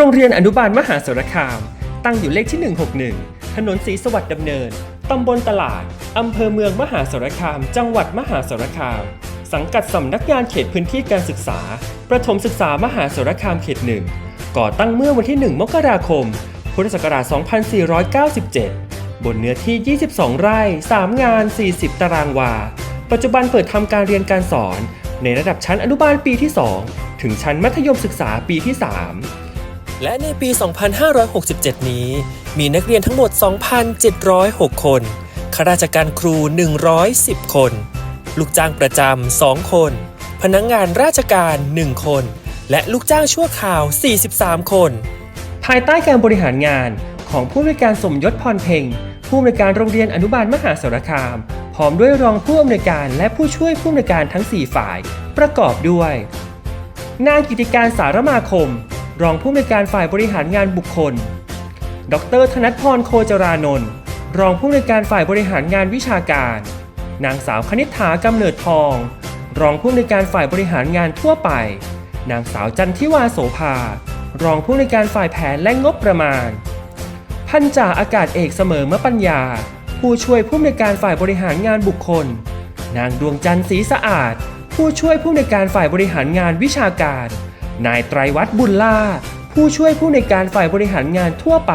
โรงเรียนอนุบาลมหาสารคาม ตั้งอยู่เลขที่ 161 ถนนศรีสวัสดิ์ดำเนิน ตำบลตลาด อำเภอเมืองมหาสารคาม จังหวัดมหาสารคาม สังกัดสำนักงานเขตพื้นที่การศึกษา ประถมศึกษามหาสารคามเขตหนึ่งก่อตั้งเมื่อวันที่ 1 มกราคม พุทธศักราช 2497 บนเนื้อที่ 22 ไร่ 3 งาน 40 ตารางวา ปัจจุบันเปิดทำการเรียนการสอน ในระดับชั้นอนุบาลปีที่ 2 ถึงชั้นมัธยมศึกษาปีที่ 3 และในปี 2567 นี้ มีนักเรียนทั้งหมด 2,706 คน ข้าราชการครู 110 คน ลูกจ้างประจำ 2 คน พนักงงานราชการ 1 คน และลูกจ้างชั่วคราว 43 คน ภายใต้การบริหารงานของผู้อำนการสมยศพรเพ็งผู้อำนวยการโรงเรียนอนุบาลมหาสารคาม พร้อมด้วยรองผู้อำนวยการและผู้ช่วยผู้อำนวยการทั้ง 4 ฝ่าย ประกอบด้วย นางกิติการสารมาคม รองผู้อำนวยการฝ่ายบริหารงานบุคคล ดรธนัทพรโคจรานนท์รองผู้อำนวยการฝ่ายบริหารงานวิชาการ นางสาวคณิษฐากำเนิดทอง รองผู้อำนวยการฝ่ายบริหารงานทั่วไป นางสาวจันทิวาโสภา รองผู้อำนวยการฝ่ายแผนและงบประมาณ พันจ่าอากาศเอกเสมอมะปัญญา ผู้ช่วยผู้อำนวยการฝ่ายบริหารงานบุคคล นางดวงจันทร์ศรีสะอาด ผู้ช่วยผู้อำนวยการฝ่ายบริหารงานวิชาการ นายไตรวัฒน์บุญล่า ผู้ช่วยผู้อำนวยการฝ่ายบริหารงานทั่วไป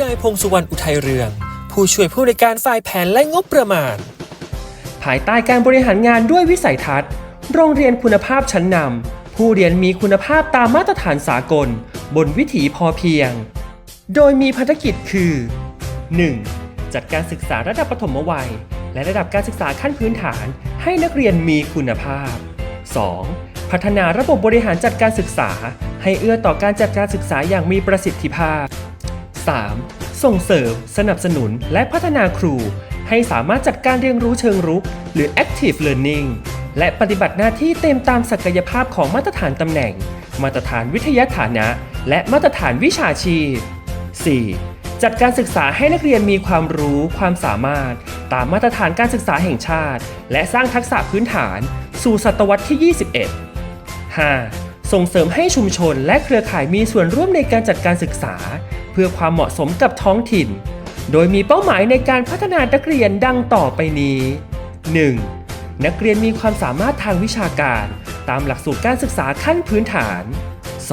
นายพงสุวรรณอุทัยเรือง ผู้ช่วยผู้อำนวยการฝ่ายแผนและงบประมาณ ภายใต้การบริหารงานด้วยวิสัยทัศน์ โรงเรียนคุณภาพชั้นนำผู้เรียนมีคุณภาพตามมาตรฐานสากล บนวิถีพอเพียง โดยมีภารกิจคือ 1. จัดการศึกษาระดับปฐมวัย และระดับการศึกษาขั้นพื้นฐานให้นักเรียนมีคุณภาพ 2. พัฒนาระบบบริหารจัดการศึกษา ให้เอื้อต่อการจัดการศึกษาอย่างมีประสิทธิภาพ 3. ส่งเสริม สนับสนุน และพัฒนาครู ให้สามารถจัดการเรียนรู้เชิงรุก หรือ active learning และปฏิบัติหน้าที่เต็มตามศักยภาพของมาตรฐานตำแหน่ง มาตรฐานวิทยาฐานะ และมาตรฐานวิชาชีพ 4. จัดการศึกษาให้นักเรียนมีความรู้ความสามารถ ตามมาตรฐานการศึกษาแห่งชาติ และสร้างทักษะพื้นฐาน สู่ศตวรรษที่ 21 5. ส่งเสริมให้ชุมชนและเครือข่ายมีส่วนร่วมในการจัดการศึกษา เพื่อความเหมาะสมกับท้องถิ่น โดยมีเป้าหมายในการพัฒนานักเรียนดังต่อไปนี้ 1. นักเรียนมีความสามารถทางวิชาการ ตามหลักสูตรการศึกษาขั้นพื้นฐาน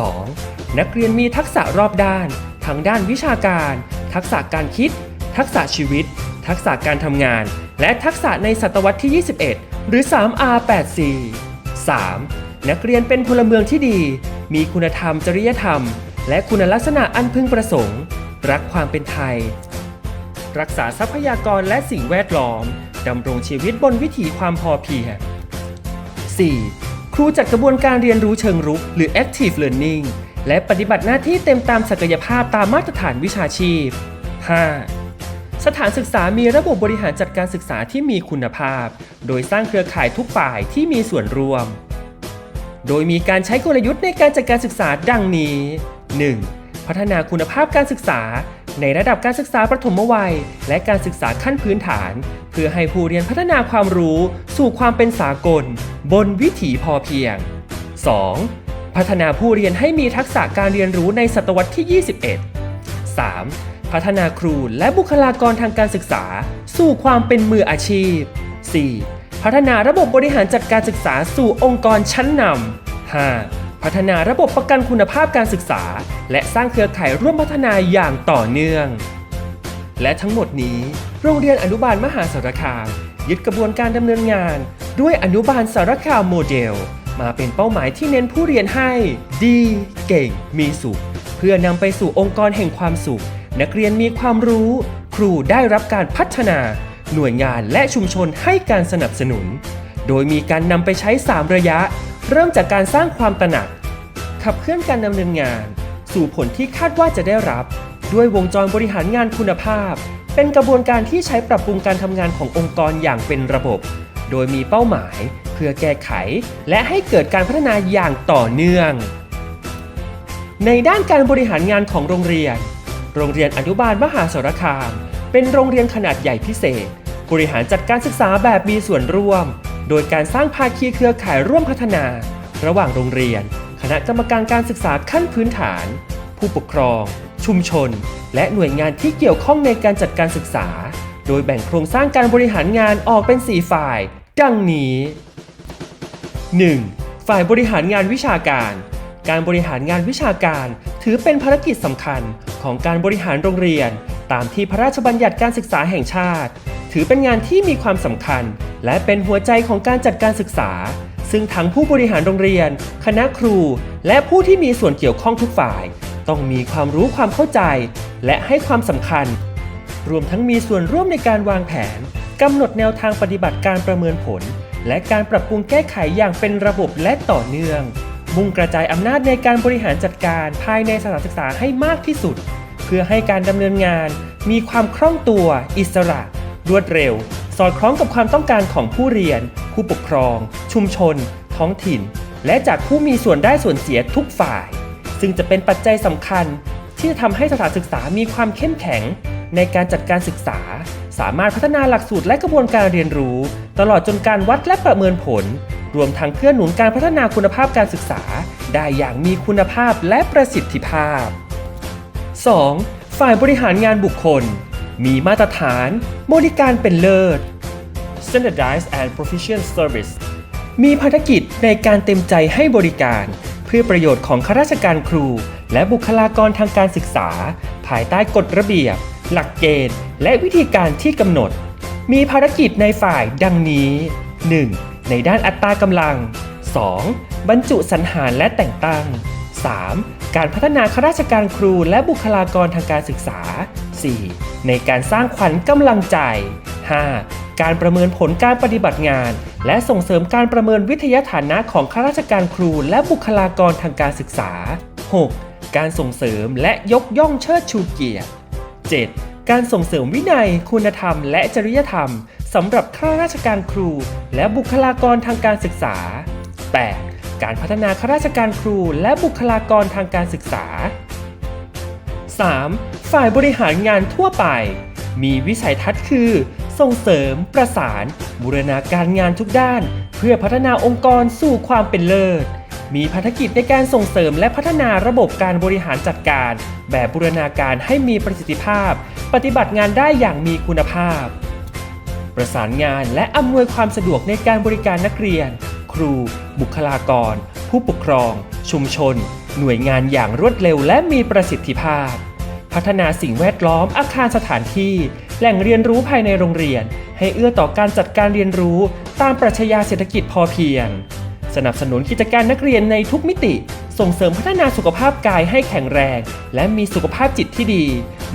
2. นักเรียนมีทักษะรอบด้าน ทั้งด้านวิชาการ ทักษะการคิด ทักษะชีวิต ทักษะการทำงาน และทักษะในศตวรรษที่ 21 หรือ 3R84 3. นักเรียนเป็นพลเมืองที่ดี มีคุณธรรมจริยธรรม และคุณลักษณะอันพึงประสงค์ รักความเป็นไทย รักษาทรัพยากรและสิ่งแวดล้อมดำรงชีวิตบนวิถีความพอเพียง 4. ครูจัดกระบวนการเรียนรู้เชิงรุก หรือ active learning และปฏิบัติหน้าที่เต็มตามศักยภาพตามมาตรฐานวิชาชีพ 5. สถานศึกษามีระบบบริหารจัดการศึกษาที่มีคุณภาพ โดยสร้างเครือข่ายทุกฝ่ายที่มีส่วนร่วม โดยมีการใช้กลยุทธ์ในการจัดการศึกษาดังนี้ 1. พัฒนาคุณภาพการศึกษา ในระดับการศึกษาประถมวัย และการศึกษาขั้นพื้นฐาน เพื่อให้ผู้เรียนพัฒนาความรู้สู่ความเป็นสากล บนวิถีพอเพียง 2. พัฒนาผู้เรียนให้มีทักษะการเรียนรู้ในศตวรรษที่ 21 3. พัฒนาครูและบุคลากรทางการศึกษา สู่ความเป็นมืออาชีพ 4. พัฒนาระบบบริหารจัดการศึกษาสู่องค์กรชั้นนำ 5. พัฒนาระบบประกันคุณภาพการศึกษา และสร้างเครือข่ายร่วมพัฒนาอย่างต่อเนื่อง และทั้งหมดนี้ โรงเรียนอนุบาลมหาสารคาม ยึดกระบวนการดำเนินงาน ด้วยอนุบาลสารคามโมเดล มาเป็นเป้าหมายที่เน้นผู้เรียนให้ ดี เก่ง มีสุข เพื่อนำไปสู่องค์กรแห่งความสุข นักเรียนมีความรู้ ครูได้รับการพัฒนา หน่วยงานและชุมชนให้การสนับสนุน โดยมีการนำไปใช้ 3 ระยะ เริ่มจากการสร้างความตระหนัก ขับเคลื่อนการดำเนินงาน สู่ผลที่คาดว่าจะได้รับ ด้วยวงจรบริหารงานคุณภาพ เป็นกระบวนการที่ใช้ปรับปรุงการทำงานขององค์กรอย่างเป็นระบบ โดยมีเป้าหมายเพื่อแก้ไข และให้เกิดการพัฒนาอย่างต่อเนื่อง ในด้านการบริหารงานของโรงเรียน โรงเรียนอนุบาลมหาสารคาม เป็นโรงเรียนขนาดใหญ่พิเศษ บริหารจัดการศึกษาแบบมีส่วนร่วม โดยการสร้างภาคีเครือข่ายร่วมพัฒนา ระหว่างโรงเรียน คณะกรรมการการศึกษาขั้นพื้นฐาน ผู้ปกครอง ชุมชน และหน่วยงานที่เกี่ยวข้องในการจัดการศึกษา โดยแบ่งโครงสร้างการบริหารงานออกเป็น 4 ฝ่าย ดังนี้ 1. ฝ่ายบริหารงานวิชาการ การบริหารงานวิชาการ ถือเป็นภารกิจสำคัญของการบริหารโรงเรียน ตามที่พระราชบัญญัติการศึกษาแห่งชาติ ถือเป็นงานที่มีความสำคัญ และเป็นหัวใจของการจัดการศึกษา ซึ่งทั้งผู้บริหารโรงเรียน คณะครู และผู้ที่มีส่วนเกี่ยวข้องทุกฝ่าย ต้องมีความรู้ความเข้าใจ และให้ความสำคัญ รวมทั้งมีส่วนร่วมในการวางแผนกำหนดแนวทางปฏิบัติการประเมินผล และการปรับปรุงแก้ไขอย่างเป็นระบบและต่อเนื่อง มุ่งกระจายอำนาจในการบริหารจัดการภายในสถานศึกษาให้มากที่สุด เพื่อให้การดำเนินงาน มีความคล่องตัว อิสระ รวดเร็ว สอดคล้องกับความต้องการของผู้เรียน ผู้ปกครอง ชุมชน ท้องถิ่น และจากผู้มีส่วนได้ส่วนเสียทุกฝ่าย ซึ่งจะเป็นปัจจัยสำคัญ ที่จะทำให้สถานศึกษามีความเข้มแข็ง ในการจัดการศึกษา สามารถพัฒนาหลักสูตรและกระบวนการเรียนรู้ ตลอดจนการวัดและประเมินผล รวมทั้งเพื่อหนุนการพัฒนาคุณภาพการศึกษา ได้อย่างมีคุณภาพและประสิทธิภาพ 2. ฝ่ายบริหารงานบุคคล มีมาตรฐานบริการเป็นเลิศ Standardized and Proficient Service มีภารกิจในการเต็มใจให้บริการ เพื่อประโยชน์ของข้าราชการครู และบุคลากรทางการศึกษา ภายใต้กฎระเบียบ หลักเกณฑ์ และวิธีการที่กำหนด มีภารกิจในฝ่ายดังนี้ 1. ในด้านอัตรากำลัง 2. บรรจุสรรหารและแต่งตั้ง 3. การพัฒนาข้าราชการครูและบุคลากรทางการศึกษา 4. ในการสร้างขวัญกำลังใจ 5. การประเมินผลการปฏิบัติงาน และส่งเสริมการประเมินวิทยาฐานะของข้าราชการครูและบุคลากรทางการศึกษา 6. การส่งเสริมและยกย่องเชิดชูเกียรติ 7. การส่งเสริมวินัย คุณธรรม และจริยธรรมสำหรับข้าราชการครู และบุคลากรทางการศึกษา 8. การพัฒนาข้าราชการครูและบุคลากรทางการศึกษา 3. ฝ่ายบริหารงานทั่วไป มีวิสัยทัศน์คือ ส่งเสริม ประสาน บูรณาการงานทุกด้าน เพื่อพัฒนาองค์กรสู่ความเป็นเลิศ มีภารกิจในการส่งเสริมและพัฒนาระบบการบริหารจัดการ แบบบูรณาการให้มีประสิทธิภาพ ปฏิบัติงานได้อย่างมีคุณภาพ ประสานงานและอำนวยความสะดวกในการบริการนักเรียน ครู บุคลากร ผู้ปกครอง ชุมชน หน่วยงานอย่างรวดเร็วและมีประสิทธิภาพ พัฒนาสิ่งแวดล้อมอาคารสถานที่ แหล่งเรียนรู้ภายในโรงเรียน ให้เอื้อต่อการจัดการเรียนรู้ตามปรัชญาเศรษฐกิจพอเพียง สนับสนุนกิจการนักเรียนในทุกมิติ ส่งเสริมพัฒนาสุขภาพกายให้แข็งแรง และมีสุขภาพจิตที่ดี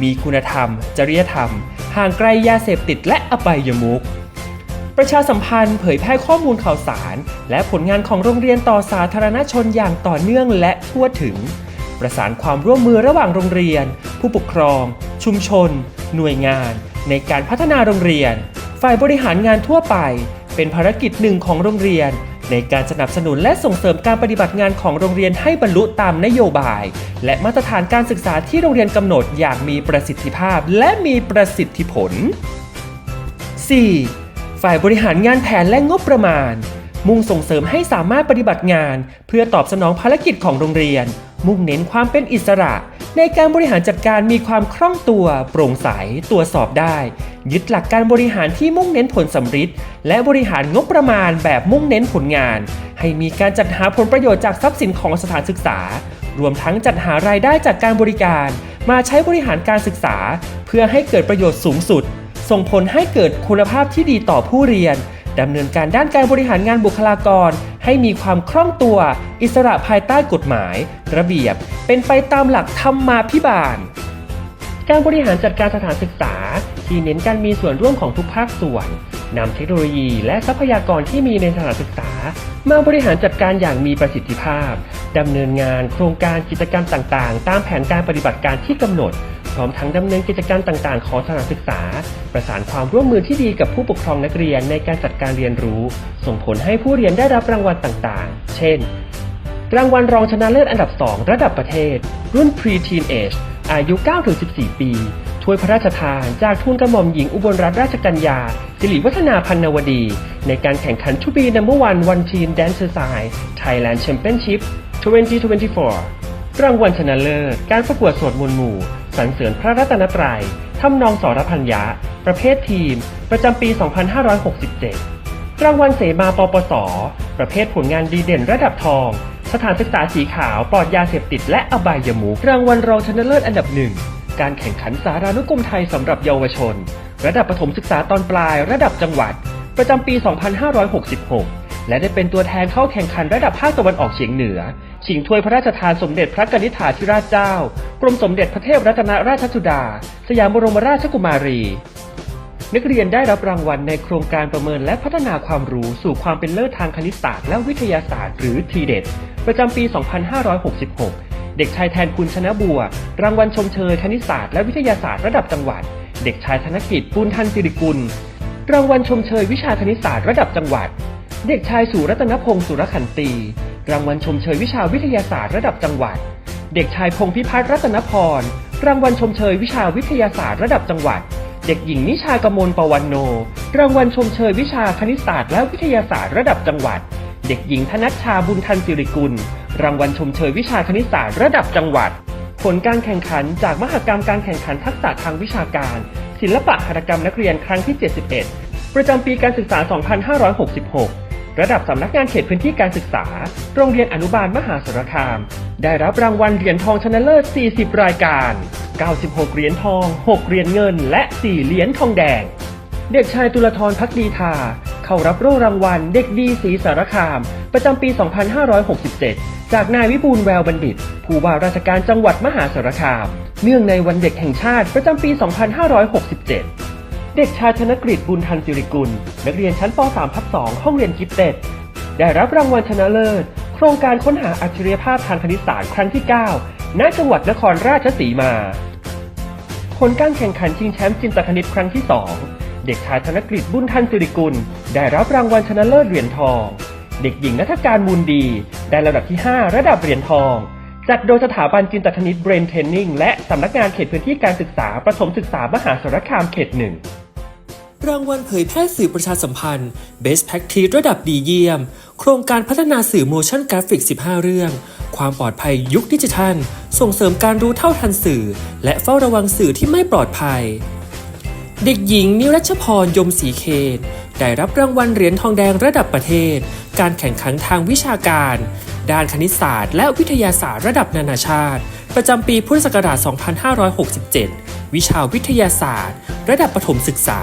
มีคุณธรรม จริยธรรม ห่างไกลยาเสพติดและอบายมุข ประชาสัมพันธ์เผยแพร่ข้อมูลข่าวสาร และผลงานของโรงเรียนต่อสาธารณชนอย่างต่อเนื่องและทั่วถึง ประสานความร่วมมือระหว่างโรงเรียน ผู้ปกครอง ชุมชน หน่วยงาน ในการพัฒนาโรงเรียน ฝ่ายบริหารงานทั่วไป เป็นภารกิจหนึ่งของโรงเรียน ในการสนับสนุนและส่งเสริมการปฏิบัติงานของโรงเรียนให้บรรลุตามนโยบาย และมาตรฐานการศึกษาที่โรงเรียนกำหนดอย่างมีประสิทธิภาพและมีประสิทธิผล 4. ฝ่ายบริหารงานแผนและงบประมาณ มุ่งส่งเสริมให้สามารถปฏิบัติงาน เพื่อตอบสนองภารกิจของโรงเรียน มุ่งเน้นความเป็นอิสระ ในการบริหารจัดการมีความคล่องตัว โปร่งใสตรวจสอบได้ ยึดหลักการบริหารที่มุ่งเน้นผลสำฤทธิ์และบริหารงบประมาณแบบมุ่งเน้นผลงาน ให้มีการจัดหาผลประโยชน์จากทรัพย์สินของสถานศึกษา รวมทั้งจัดหารายได้จากการบริการ มาใช้บริหารการศึกษา เพื่อให้เกิดประโยชน์สูงสุด ส่งผลให้เกิดคุณภาพที่ดีต่อผู้เรียนดำเนินการด้านการบริหารงานบุคลากร ให้มีความคล่องตัว อิสระภายใต้กฎหมาย ระเบียบ เป็นไปตามหลักธรรมมาภิบาล การบริหารจัดการสถานศึกษา ที่เน้นการมีส่วนร่วมของทุกภาคส่วนนำเทคโนโลยีและทรัพยากรที่มีในสถานศึกษา มาบริหารจัดการอย่างมีประสิทธิภาพดำเนินงานโครงการกิจกรรมต่างๆ ตามแผนการปฏิบัติการที่กำหนด ร้อมทั้งดำเนินกิจกรรมต่างๆ ของสถานศึกษา ประสานความร่วมมือที่ดีกับผู้ปกครองนักเรียนในการจัดการเรียนรู้ ส่งผลให้ผู้เรียนได้รับรางวัลต่างๆ เช่น รางวัลรองชนะเลิศอันดับ 2 ระดับประเทศ รุ่น Pre-Teen Age อายุ 9-14 ปี ถ้วยพระราชทานจากทุนกระหม่อมหญิงอุบลรัตนราชกัญญา สิริวัฒนาพันนวดี ในการแข่งขันทูบีนัมเบอร์วันวันทีนแดนเซอร์ไซ Thailand Championship 2024 รางวัลชนะเลิศ การประกวดสวดมนต์หมู่ สรรเสริญพระรัตนตรัยทำนองสรพัญญะ ประเภททีม ประจำปี 2567 รางวัลเสมาปปส ประเภทผลงานดีเด่นระดับทอง สถานศึกษาสีขาวปลอดยาเสพติดและอบายมุกรางวัลรองชนะเลิศอันดับหนึ่งการแข่งขันสารานุกรมไทยสำหรับเยาวชน ระดับประถมศึกษาตอนปลาย ระดับจังหวัด ประจำปี 2566 และได้เป็นตัวแทนเข้าแข่งขันระดับภาคตะวันออกเฉียงเหนือ ชิงถ้วยพระราชทานสมเด็จพระกนิษฐาธิราชเจ้า กรมสมเด็จพระเทพรัตนราชสุดา สยามบรมราชกุมารี นักเรียนได้รับรางวัลในโครงการประเมินและพัฒนาความรู้สู่ความเป็นเลิศทางคณิตศาสตร์และวิทยาศาสตร์หรือทีเด็ดประจำปี 2566 เด็กชายแทนคุณชนะบัว รางวัลชมเชยคณิตศาสตร์และวิทยาศาสตร์ระดับจังหวัด เด็กชายธนกิจปุณทันสิริกุล รางวัลชมเชยวิชาคณิตศาสตร์ระดับจังหวัด เด็กชายสุรัตนพงศ์สุรขันตี รางวัลชมเชยวิชาวิทยาศาสตร์ระดับจังหวัด เด็กชายพงพิพัฒน์รัตนพร รางวัลชมเชยวิชาวิทยาศาสตร์ระดับจังหวัด เด็กหญิงนิชากมลปวันโน รางวัลชมเชยวิชาคณิตศาสตร์และวิทยาศาสตร์ระดับจังหวัด เด็กหญิงธนัชชาบุญทันสิริกุล รางวัลชมเชยวิชาคณิตศาสตร์ระดับจังหวัด ผลการแข่งขันจากมหกรรมการแข่งขันทักษะทางวิชาการ ศิลปะหัตถกรรมนักเรียนครั้งที่ 71 ประจำปีการศึกษา 2566 ระดับสำนักงานเขตพื้นที่การศึกษา โรงเรียนอนุบาลมหาสารคาม ได้รับรางวัลเหรียญทองชนะเลิศ 40 รายการ 96 เหรียญทอง 6 เหรียญเงิน และ 4 เหรียญทองแดง เด็กชายตุลธรพักดีทา เข้ารับโล่รางวัลเด็กดีศรีสารคาม ประจำปี 2567 จากนายวิบูลแววบัณฑิต ผู้ว่าราชการจังหวัดมหาสารคาม เนื่องในวันเด็กแห่งชาติประจำปี 2567 เด็กชายธนกฤษบุญทันสิริกุล นักเรียนชั้นป .3 ทับ2ห้องเรียนกิฟเต็ด ได้รับรางวัลชนะเลิศ โครงการค้นหาอัจฉริยภาพทางคณิตศาสตร์ครั้งที่ 9 ณ จังหวัดนครราชสีมา ผลการแข่งขันชิงแชมป์จินตคณิตครั้งที่ 2 เด็กชายธนกฤษบุญทันสิริกุล ได้รับรางวัลชนะเลิศเหรียญทอง เด็กหญิงนัฐการมูลดี ได้ระดับที่ 5 ระดับเหรียญทอง จัดโดยสถาบันจินตคณิตเบรนเทนนิ่งและสำนักงานเขตพื้นที่การศึกษาประถมศึกษามหาสารคามเขตหนึ่ง รางวัลเผยแพร่สื่อประชาสัมพันธ์ Best Practice ระดับดีเยี่ยม โครงการพัฒนาสื่อ motion graphic 15 เรื่อง ความปลอดภัยยุคดิจิทัล ส่งเสริมการรู้เท่าทันสื่อ และเฝ้าระวังสื่อที่ไม่ปลอดภัย เด็กหญิงนิรัชพรยมศรีเขตได้รับรางวัลเหรียญทองแดงระดับประเทศ การแข่งขันทางวิชาการ ด้านคณิตศาสตร์ และวิทยาศาสตร์ระดับนานาชาติ ประจำปีพุทธศักราช 2567 วิชาวิทยาศาสตร์ ระดับประถมศึกษา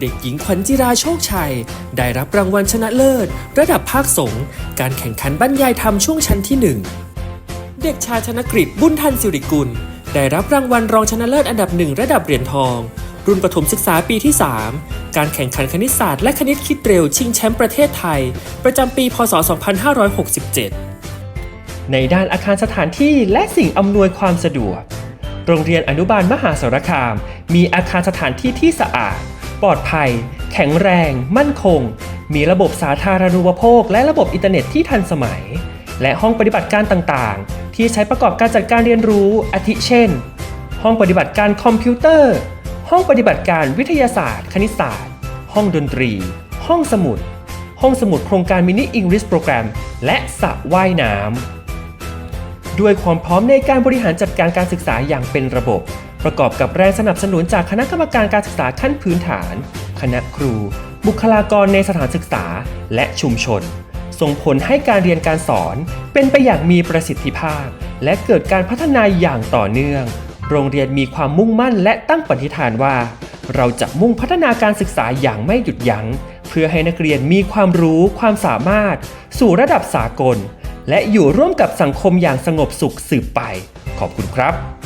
เด็กหญิงขวัญจิราโชคชัย ได้รับรางวัลชนะเลิศ ระดับภาคสงฆ์การแข่งขันบรรยายธรรมช่วงชั้นที่ 1 เด็กชายธนกฤษบุญทันสิริกุล ได้รับรางวัลรองชนะเลิศอันดับหนึ่งระดับเหรียญทอง รุ่นประถมศึกษาปีที่ 3 การแข่งขันคณิตศาสตร์และคณิตคิดเร็วชิงแชมป์ประเทศไทย ประจำปี พศ 2567 ในด้านอาคารสถานที่และสิ่งอำนวยความสะดวก โรงเรียนอนุบาลมหาสารคาม มีอาคารสถานที่ที่สะอาด ปลอดภัย แข็งแรง มั่นคง มีระบบสาธารณูปโภค และระบบอินเทอร์เน็ตที่ทันสมัย และห้องปฏิบัติการต่างๆ ที่ใช้ประกอบการจัดการเรียนรู้ อาทิเช่น ห้องปฏิบัติการคอมพิวเตอร์ ห้องปฏิบัติการวิทยาศาสตร์ คณิตศาสตร์ ห้องดนตรี ห้องสมุด ห้องสมุดโครงการมินิอังกฤษโปรแกรม และสระว่ายน้ำด้วยความพร้อมในการบริหารจัดการการศึกษาอย่างเป็นระบบ ประกอบกับแรงสนับสนุนจากคณะกรรมการการศึกษาขั้นพื้นฐาน คณะครู บุคลากรในสถานศึกษา และชุมชน ส่งผลให้การเรียนการสอน เป็นไปอย่างมีประสิทธิภาพ และเกิดการพัฒนาอย่างต่อเนื่อง โรงเรียนมีความมุ่งมั่นและตั้งปณิธานว่า เราจะมุ่งพัฒนาการศึกษาอย่างไม่หยุดยัง้ง เพื่อให้นักเรียนมีความรู้ ความสามารถ สู่ระดับสากล และอยู่ร่วมกับสังคมอย่างสงบสุขสืบไป ขอบคุณครับ